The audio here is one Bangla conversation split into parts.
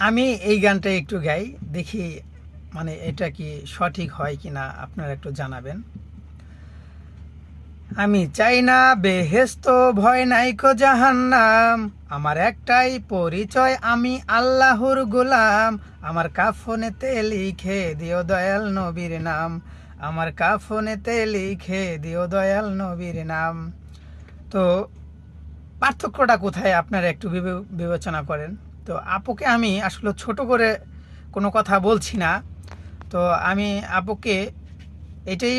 আমি এই গানটা একটু গাই, দেখি মানে এটা কি সঠিক হয় কি না আপনারা একটু জানাবেন। আমি চাই না বেহেস্ত ভয় নাইকো জাহান্নাম, আমার একটাই পরিচয়, আমি আল্লাহর গোলাম। আমার কাফনেতে লিখে দিও দয়াল নবীর নাম, আমার কাফনেতে লিখে দিও দয়াল নবীর নাম। তো পার্থক্যটা কোথায়? আপনারা একটু বিবে- বিবেচনা করেন। তো আপুকে আমি আসলে ছোট করে কোনো কথা বলছি না। তো আমি আপুকে এটাই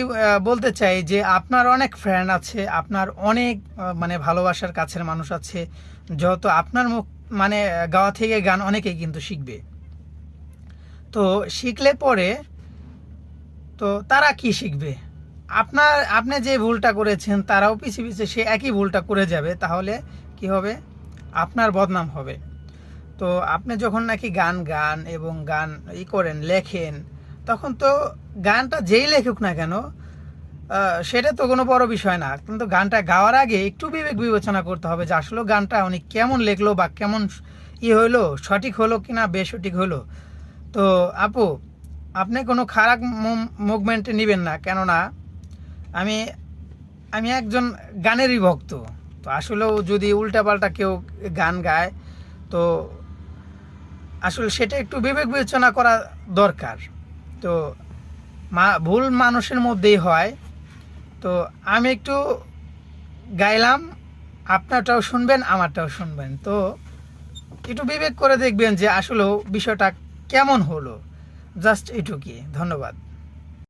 বলতে চাই যে আপনার অনেক ফ্রেন্ড আছে, আপনার অনেক মানে ভালোবাসার কাছের মানুষ আছে, যত আপনার মুখ মানে গাওয়া থেকে গান অনেকেই কিন্তু শিখবে। তো শিখলে পরে, তো তারা কি শিখবে? আপনার, আপনি যে ভুলটা করেছেন, তারাও পিছিয়ে পিছিয়ে সে একই ভুলটা করে যাবে, তাহলে কি হবে? আপনার বদনাম হবে। তো আপনি যখন নাকি গান গান এবং গান ই করেন, লেখেন, তখন তো গানটা যেই লেখুক না কেন সেটা তো কোনো বড় বিষয় না। কিন্তু গানটা গাওয়ার আগে একটু বিবেক বিবেচনা করতে হবে যে আসলে গানটা উনি কেমন লেখলো বা কেমন ই হলো সঠিক হলো কি না বেসঠিক হলো তো আপু, আপনি কোনো খারাপ মুভমেন্টে নেবেন না, কেননা আমি আমি একজন গানেরই ভক্ত। তো আসলেও যদি উল্টাপাল্টা কেউ গান গায়, তো আসলে সেটা একটু বিবেক বিবেচনা করা দরকার। তো মা, ভুল মানুষের মধ্যেই হয়। তো আমি একটু গাইলাম, আপনারটাও শুনবেন, আমারটাও শুনবেন। তো একটু বিবেক করে দেখবেন যে আসলেও বিষয়টা কেমন হলো। জাস্ট এটুকুই, ধন্যবাদ।